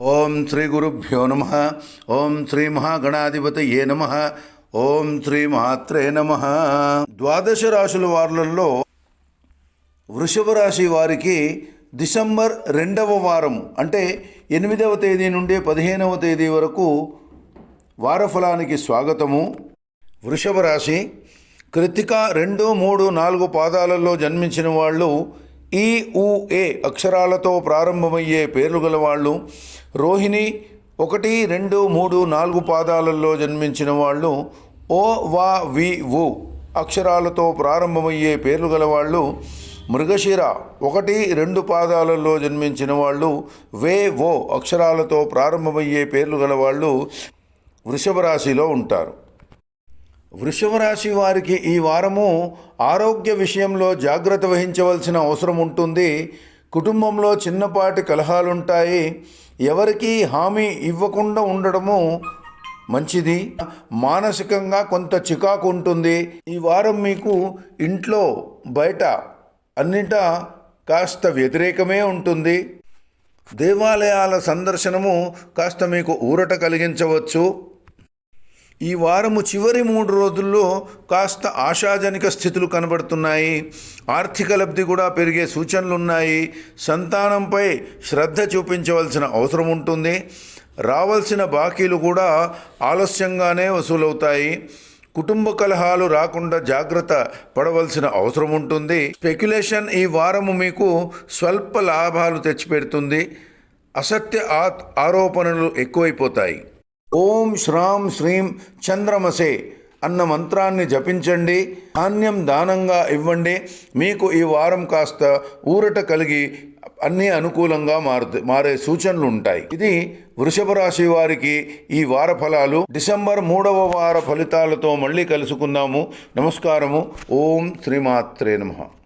ఓం శ్రీ గురుభ్యో నమ. ఓం శ్రీ మహాగణాధిపతయే నమ. ఓం శ్రీ మహాత్రే నమ. ద్వాదశ రాశుల వారులలో వృషభ రాశి వారికి డిసెంబర్ రెండవ వారం అంటే ఎనిమిదవ తేదీ నుండి పదిహేనవ తేదీ వరకు వారఫలానికి స్వాగతము. వృషభ రాశి కృతిక రెండు మూడు నాలుగు పాదాలలో జన్మించిన వాళ్ళు ఈ ఉ ఏ అక్షరాలతో ప్రారంభమయ్యే పేర్లు గలవాళ్ళు రోహిణి ఒకటి రెండు మూడు నాలుగు పాదాలలో జన్మించిన వాళ్ళు ఓ వా వి ఉ అక్షరాలతో ప్రారంభమయ్యే పేర్లు గలవాళ్ళు మృగశిర ఒకటి రెండు పాదాలలో జన్మించిన వాళ్ళు వే ఓ అక్షరాలతో ప్రారంభమయ్యే పేర్లు గలవాళ్ళు వృషభ రాశిలో ఉంటారు. వృషభ రాశి వారికి ఈ వారము ఆరోగ్య విషయంలో జాగ్రత్త వహించవలసిన అవసరం ఉంటుంది. కుటుంబంలో చిన్నపాటి కలహాలుంటాయి. ఎవరికి హామీ ఇవ్వకుండా ఉండడము మంచిది. మానసికంగా కొంత చికాకు ఉంటుంది. ఈ వారం మీకు ఇంట్లో బయట అన్నిటా కాస్త వ్యతిరేకమే ఉంటుంది. దేవాలయాల సందర్శనము కాస్త మీకు ఊరట కలిగించవచ్చు. ఈ వారము చివరి మూడు రోజుల్లో కాస్త ఆశాజనక స్థితులు కనబడుతున్నాయి. ఆర్థిక లబ్ధి కూడా పెరిగే సూచనలు ఉన్నాయి సంతానంపై శ్రద్ధ చూపించవలసిన అవసరం ఉంటుంది. రావాల్సిన బాకీలు కూడా ఆలస్యంగానే వసూలవుతాయి. కుటుంబ కలహాలు రాకుండా జాగ్రత్త పడవలసిన అవసరం ఉంటుంది. స్పెక్యులేషన్ ఈ వారము మీకు స్వల్ప లాభాలు తెచ్చిపెడుతుంది. అసత్య ఆ- ఆరోపణలు ఎక్కువైపోతాయి. ఓం శ్రాం శ్రీం చంద్రమసే అన్న మంత్రాన్ని జపించండి ధాన్యం దానంగా ఇవ్వండి మీకు ఈ వారం కాస్త ఊరట కలిగి అన్నీ అనుకూలంగా మారు మారే సూచనలు ఉంటాయి ఇది వృషభ రాశి వారికి ఈ వార ఫలాలు. డిసెంబర్ మూడవ వార ఫలితాలతో మళ్ళీ కలుసుకుందాము. నమస్కారము. ఓం శ్రీమాత్రే నమః.